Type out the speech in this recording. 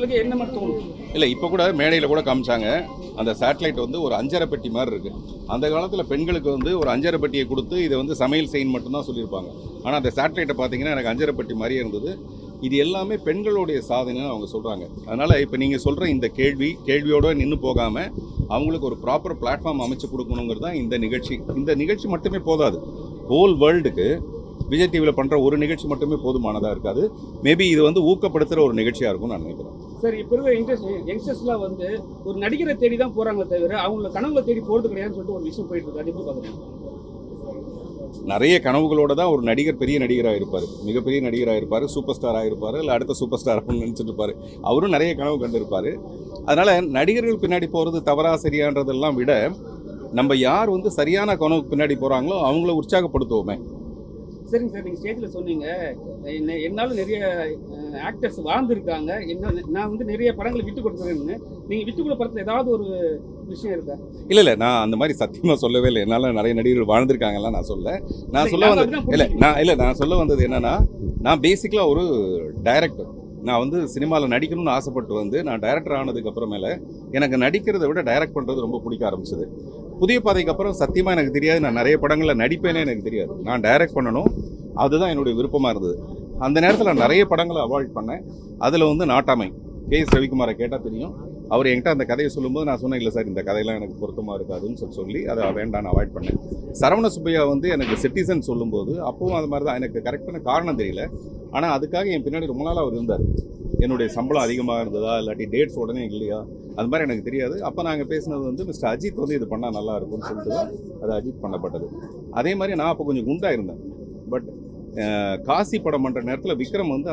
ஜனங்களுக்கு என்ன மாதிரி தோணும் இல்லை இப்போ கூட மேடையில் கூட காமிச்சாங்க. அந்த சேட்டலைட் வந்து ஒரு அஞ்சரை பெட்டி மாதிரி இருக்குது அந்த காலத்தில் பெண்களுக்கு வந்து ஒரு அஞ்சரை பெட்டியை கொடுத்து இதை வந்து சமையல் செய்யணும் மட்டும்தான் சொல்லியிருப்பாங்க. ஆனால் அந்த சேட்டலைட்டை பார்த்தீங்கன்னா எனக்கு அஞ்சரை பெட்டி மாதிரியே இருந்தது. இது எல்லாமே பெண்களுடைய சாதனைன்னு அவங்க சொல்கிறாங்க அதனால் இப்போ நீங்கள் சொல்கிற இந்த கேள்வி கேள்வியோடு நின்று போகாமல் அவங்களுக்கு ஒரு ப்ராப்பர் பிளாட்ஃபார்ம் அமைச்சு கொடுக்கணுங்கிறது தான் இந்த நிகழ்ச்சி. இந்த நிகழ்ச்சி மட்டுமே போதாது. ஹோல் வேர்ல்டுக்கு விஜய் டிவியில் பண்ணுற ஒரு நிகழ்ச்சி மட்டுமே போதுமானதாக இருக்காது. மேபி இது வந்து ஊக்கப்படுத்துகிற ஒரு நிகழ்ச்சியாக இருக்கும்னு நான் நினைக்கிறேன். சார் இப்போ இருக்கிற யங்ஸ்டர்ஸ் யங்ஸ்டர்ஸ்லாம் வந்து ஒரு நடிகரை தேடி தான் போறாங்களே தவிர அவங்கள கனவுல தேடி போகிறது கிடையாதுன்னு சொல்லிட்டு ஒரு விஷயம் போயிட்டு இருக்கு. அது எப்படி பார்க்குறேன் நிறைய கனவுகளோட தான் ஒரு நடிகர் பெரிய நடிகராக இருப்பார். மிகப்பெரிய நடிகராக இருப்பார் சூப்பர் ஸ்டாராக இருப்பார் இல்லை அடுத்த சூப்பர் ஸ்டார் நினச்சிட்டு இருப்பார். அவரும் நிறைய கனவு கண்டிருப்பார். அதனால் நடிகர்கள் பின்னாடி போகிறது தவறா சரியான்றதெல்லாம் விட நம்ம யார் வந்து சரியான கனவுக்கு பின்னாடி போகிறாங்களோ அவங்கள உற்சாகப்படுத்துவோமே. சரிங்க சார் நீங்கள் ஸ்டேஜில் சொன்னீங்க. என்ன என்னாலும் நிறைய ஆக்டர்ஸ் வாழ்ந்துருக்காங்க. என்ன நான் வந்து நிறைய படங்களை விட்டு கொடுத்துருக்கேன்னு. நீங்கள் விட்டு படத்தில் ஏதாவது ஒரு விஷயம் இருக்கா? இல்லை இல்லை நான் அந்த மாதிரி சத்தியமாக சொல்லவே இல்லை. என்னால் நிறைய நடிகர்கள் வாழ்ந்திருக்காங்கலாம் நான் சொல்ல நான் சொல்ல வந்தது இல்லை நான் இல்லை நான் சொல்ல வந்தது என்னன்னா நான் பேசிக்கலாக ஒரு டைரக்டர் நான் வந்து சினிமாவில் நடிக்கணும்னு ஆசைப்பட்டு வந்து நான் டைரக்டர் ஆனதுக்கு அப்புறமேல எனக்கு நடிக்கிறதை விட டைரக்ட் பண்ணுறது ரொம்ப பிடிக்க ஆரம்பிச்சது. புதிய பாதைக்கு அப்புறம் சத்தியமாக எனக்கு தெரியாது. நான் நிறைய படங்களில் நடிப்பேனே எனக்கு தெரியாது. நான் டைரக்ட் பண்ணணும். அதுதான் என்னுடைய விருப்பமாக இருந்தது. அந்த நேரத்தில் நான் நிறைய படங்களை அவாய்ட் பண்ணேன். அதில் வந்து நாட்டாமை. கே. எஸ். ரவிக்குமாரை கேட்டால் தெரியும். அவர் என்கிட்ட அந்த கதையை சொல்லும்போது நான் சொன்னேன் இல்லை சார் இந்த கதையெல்லாம் எனக்கு பொருத்தமாக இருக்காதுன்னு சொல்லி சொல்லி அதை வேண்டாம் அவாய்ட் பண்ணேன். சரவண சுப்பையா வந்து எனக்கு சிட்டிசன் சொல்லும்போது அப்பவும் அது மாதிரி தான் எனக்கு கரெக்டான காரணம் தெரியல. ஆனால் அதுக்காக என் பின்னாடி ரொம்ப நாளாக அவர் இருந்தார். என்னுடைய சம்பளம் அதிகமாக இருந்ததா இல்லாட்டி டேட்ஸ் உடனே இல்லையா அது மாதிரி எனக்கு தெரியாது. அப்போ நாங்கள் பேசினது வந்து மிஸ்டர் அஜித் வந்து இது பண்ணால் நல்லா இருக்கும்னு சொல்லிட்டு தான் அது அஜித் பண்ணப்பட்டது. அதே மாதிரி நான் அப்போ கொஞ்சம் குண்டாக இருந்தேன். பட் காசி படம் பண்ணுற நேரத்தில் விக்ரம் வந்து